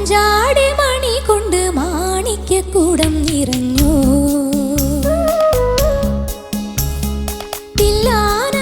അഞ്ചാടി മണി കൊണ്ട് മാണിക്കൂടം നിറഞ്ഞു. തില്ലാന